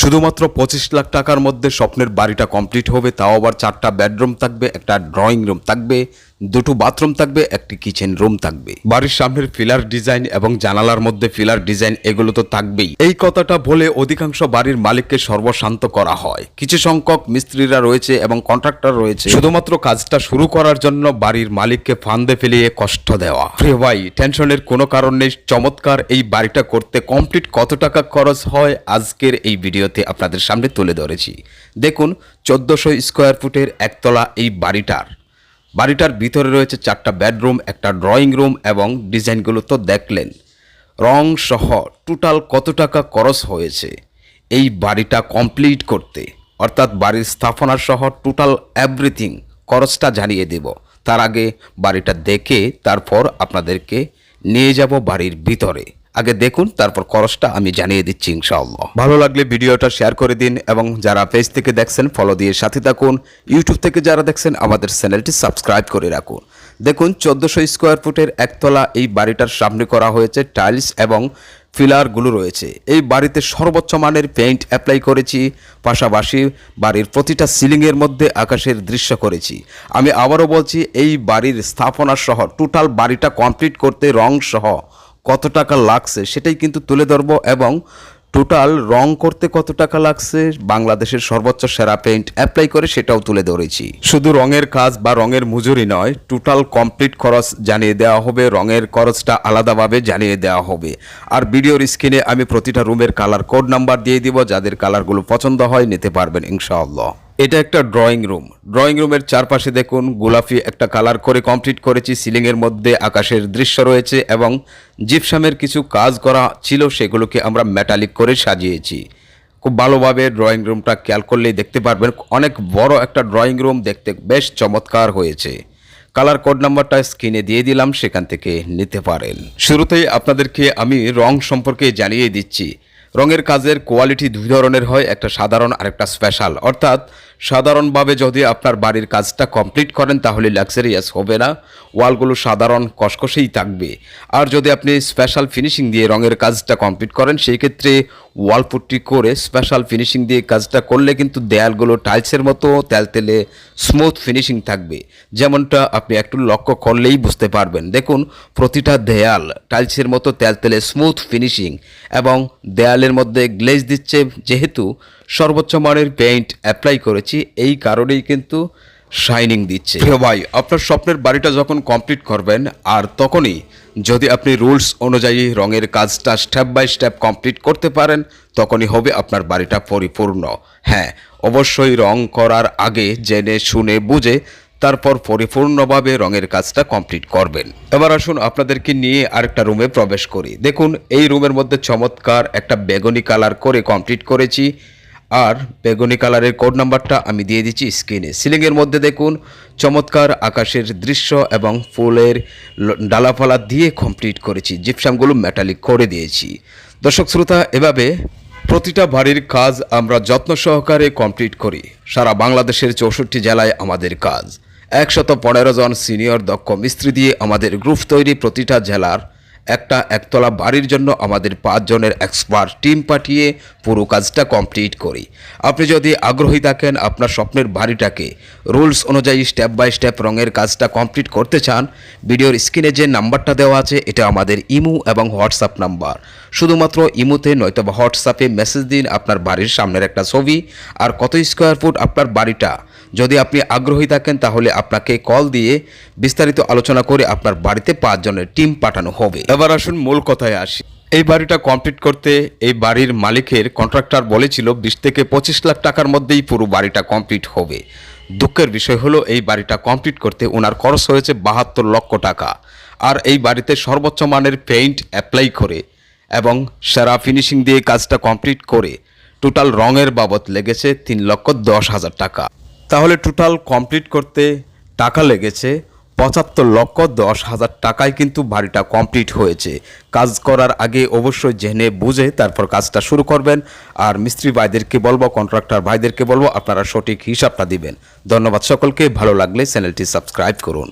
শুধুমাত্র পঁচিশ লাখ টাকার মধ্যে স্বপ্নের বাড়িটা কমপ্লিট হবে, তাও আবার চারটা বেডরুম থাকবে, একটা ড্রয়িং রুম থাকবে দুটো বাথরুম থাকবে, একটি কিচেন রুম থাকবে। বাড়ির সামনের ফিলার ডিজাইন এবং জানালার মধ্যে ফিলার ডিজাইন এগুলো তো থাকবেই। এই কথাটা বলে অধিকাংশ বাড়ির মালিককে সর্বশান্ত করা হয়। কিছু সংখ্যক মিস্ত্রিরা রয়েছে এবং কন্ট্রাক্টর রয়েছে। শুধুমাত্র কাজটা শুরু করার জন্য বাড়ির মালিককে ফান্দে ফেলিয়ে কষ্ট দেওয়া। প্রিয় ভাই, টেনশনের কোনো কারণ নেই। চমৎকার এই বাড়িটা করতে কমপ্লিট কত টাকা খরচ হয় আজকের এই ভিডিওতে আপনাদের সামনে তুলে ধরেছি। দেখুন, চোদ্দোশো স্কোয়ার ফুটের একতলা এই বাড়িটার। বাড়িটার ভিতরে রয়েছে চারটা বেডরুম, একটা ড্রয়িং রুম এবং ডিজাইনগুলো তো দেখলেন। রং সহ টোটাল কত টাকা খরচ হয়েছে? এই বাড়িটা কমপ্লিট করতে, অর্থাৎ বাড়ির স্থাপনা সহ টোটাল এভরিথিং খরচটা জানিয়ে দেব। তার আগে বাড়িটা দেখে তারপর আপনাদেরকে নিয়ে যাব বাড়ির ভিতরে। আগে দেখুন, তারপর খরচটা আমি জানিয়ে দিচ্ছি ইনশাআল্লাহ। ভালো লাগলে ভিডিওটা শেয়ার করে দিন এবং যারা পেজ থেকে দেখছেন ফলো দিয়ে সাথে থাকুন। ইউটিউব থেকে যারা দেখছেন, আমাদের চ্যানেলটি সাবস্ক্রাইব করে রাখুন। দেখুন, চোদ্দোশো স্কোয়ার ফুটের একতলা এই বাড়িটার সামনে করা হয়েছে টাইলস এবং ফিলারগুলো রয়েছে। এই বাড়িতে সর্বোচ্চ মানের পেইন্ট অ্যাপ্লাই করেছি, পাশাপাশি বাড়ির প্রতিটা সিলিংয়ের মধ্যে আকাশের দৃশ্য করেছি। আমি আবারও বলছি, এই বাড়ির স্থাপনা সহ টোটাল বাড়িটা কমপ্লিট করতে রং সহ কত টাকা লাগছে সেটাই কিন্তু তুলে ধরবো এবং টোটাল রং করতে কত টাকা লাগছে, বাংলাদেশের সর্বোচ্চ সেরা পেন্ট অ্যাপ্লাই করে সেটাও তুলে ধরেছি। শুধু রঙের কাজ বা রঙের মজুরি নয় টোটাল কমপ্লিট খরচ জানিয়ে দেওয়া হবে, রঙের খরচটা আলাদাভাবে জানিয়ে দেওয়া হবে। আর ভিডিওর স্ক্রিনে আমি প্রতিটা রুমের কালার কোড নাম্বার দিয়ে দিব, যাদের কালারগুলো পছন্দ হয় নিতে পারবেন, ইনশাআল্লাহ। এটা একটা ড্রয়িং রুম ড্রয়িং রুমের চারপাশে দেখুন গোলাপি একটা কালার করে কমপ্লিট করেছি। সিলিংয়ের মধ্যে আকাশের দৃশ্য রয়েছে এবং জিপসামের কিছু কাজ করা ছিল, সেগুলোকে আমরা মেটালিক করে সাজিয়েছি। খুব ভালোভাবে ড্রয়িং রুমটা খেয়াল করলেই দেখতে পারবেন, অনেক বড় একটা ড্রয়িং রুম দেখতে বেশ চমৎকার হয়েছে। কালার কোড নাম্বারটা স্ক্রিনে দিয়ে দিলাম, সেখান থেকে নিতে পারেন। শুরুতেই আপনাদেরকে আমি রং সম্পর্কে জানিয়ে দিচ্ছি। রঙের কাজের কোয়ালিটি দুই ধরনের হয়, একটা সাধারণ আর একটা স্পেশাল অর্থাৎ, সাধারণভাবে যদি আপনার বাড়ির কাজটা কমপ্লিট করেন, তাহলে লাক্সারিয়াস হবে না। ওয়ালগুলো সাধারণ কসকসেই থাকবে। আর যদি আপনি স্পেশাল ফিনিশিং দিয়ে রঙের কাজটা কমপ্লিট করেন, সেই ক্ষেত্রে ওয়ালপুট্টি করে স্পেশাল ফিনিশিং দিয়ে কাজটা করলে কিন্তু দেয়ালগুলো টাইলসের মতো তেলতেলে স্মুথ ফিনিশিং থাকবে। যেমনটা আপনি একটু লক্ষ্য করলেই বুঝতে পারবেন। দেখুন, প্রতিটা দেয়াল টাইলসের মতো তেলতেলে স্মুথ ফিনিশিং এবং দেয়ালের মধ্যে গ্লেজ দিচ্ছে। যেহেতু সর্বোচ্চ মানের পেইন্ট অ্যাপ্লাই করেছি, এই কারণেই কিন্তু শাইনিং দিচ্ছে। ভাই, আপনার স্বপ্নের বাড়িটা যখন কমপ্লিট করবেন, আর তখনই যদি আপনি রুলস অনুযায়ী রঙের কাজটা স্টেপ বাই স্টেপ কমপ্লিট করতে পারেন, তখনই হবে আপনার বাড়িটা পরিপূর্ণ। হ্যাঁ অবশ্যই রং করার আগে জেনে, শুনে, বুঝে, তারপর পরিপূর্ণভাবে রঙের কাজটা কমপ্লিট করবেন। এবার আসুন আপনাদেরকে নিয়ে আরেকটা রুমে প্রবেশ করি। দেখুন, এই রুমের মধ্যে চমৎকার একটা বেগুনি কালার করে কমপ্লিট করেছি। আর বেগুনি কালারের কোড নাম্বারটা আমি দিয়ে দিচ্ছি স্ক্রিনে। সিলিংয়ের মধ্যে দেখুন, চমৎকার আকাশের দৃশ্য এবং ফুলের ল- ডালাপালা দিয়ে কমপ্লিট করেছি জিপসামগুলো মেটালিক করে দিয়েছি। দর্শক শ্রোতা, এভাবে প্রতিটা বাড়ির কাজ আমরা যত্ন সহকারে কমপ্লিট করি। সারা বাংলাদেশের চৌষট্টি জেলায় আমাদের কাজ। একশত পনেরো জন সিনিয়র দক্ষ মিস্ত্রি দিয়ে আমাদের গ্রুপ তৈরি প্রতিটা জেলার একটা একতলা বাড়ির জন্য আমাদের পাঁচজনের এক্সপার্ট টিম পাঠিয়ে পুরো কাজটা কমপ্লিট করি। আপনি যদি আগ্রহী থাকেন আপনার স্বপ্নের বাড়িটাকে রুলস অনুযায়ী স্টেপ বাই স্টেপ রঙের কাজটা কমপ্লিট করতে চান, ভিডিওর স্ক্রিনে যে নাম্বারটা দেওয়া আছে, এটা আমাদের ইমো এবং হোয়াটসঅ্যাপ নাম্বার। শুধুমাত্র ইমুতে নয়তো হোয়াটসঅ্যাপে মেসেজ দিন আপনার বাড়ির সামনের একটা ছবি, আর কত স্কোয়ার ফুট আপনার বাড়িটা যদি আপনি আগ্রহী থাকেন, তাহলে আপনাকে কল দিয়ে বিস্তারিত আলোচনা করে আপনার বাড়িতে পাঁচজনের টিম পাঠানো হবে। এবার আসুন মূল কথায় আসি। এই বাড়িটা কমপ্লিট করতে এই বাড়ির মালিকের কন্ট্রাক্টর বলেছিল, বিশ থেকে পঁচিশ লাখ টাকার মধ্যেই পুরো বাড়িটা কমপ্লিট হবে। দুঃখের বিষয় হলো, এই বাড়িটা কমপ্লিট করতে ওনার খরচ হয়েছে বাহাত্তর লক্ষ টাকা। আর এই বাড়িতে সর্বোচ্চ মানের পেইন্ট অ্যাপ্লাই করে এবং সেরা ফিনিশিং দিয়ে কাজটা কমপ্লিট করে, টোটাল রঙের বাবদ লেগেছে তিন লক্ষ দশ হাজার টাকা। তাহলে টোটাল কমপ্লিট করতে টাকা লেগেছে পঁচাত্তর লক্ষ দশ হাজার টাকায় কিন্তু বাড়িটা কমপ্লিট হয়েছে। কাজ করার আগে অবশ্যই জেনে বুঝে তারপর কাজটা শুরু করবেন। আর মিস্ত্রি ভাইদেরকে বলব কন্ট্রাক্টর ভাইদেরকে বলব, আপনারা সঠিক হিসাবটা দিবেন। ধন্যবাদ সকলকে, ভালো লাগলে চ্যানেলটি সাবস্ক্রাইব করুন।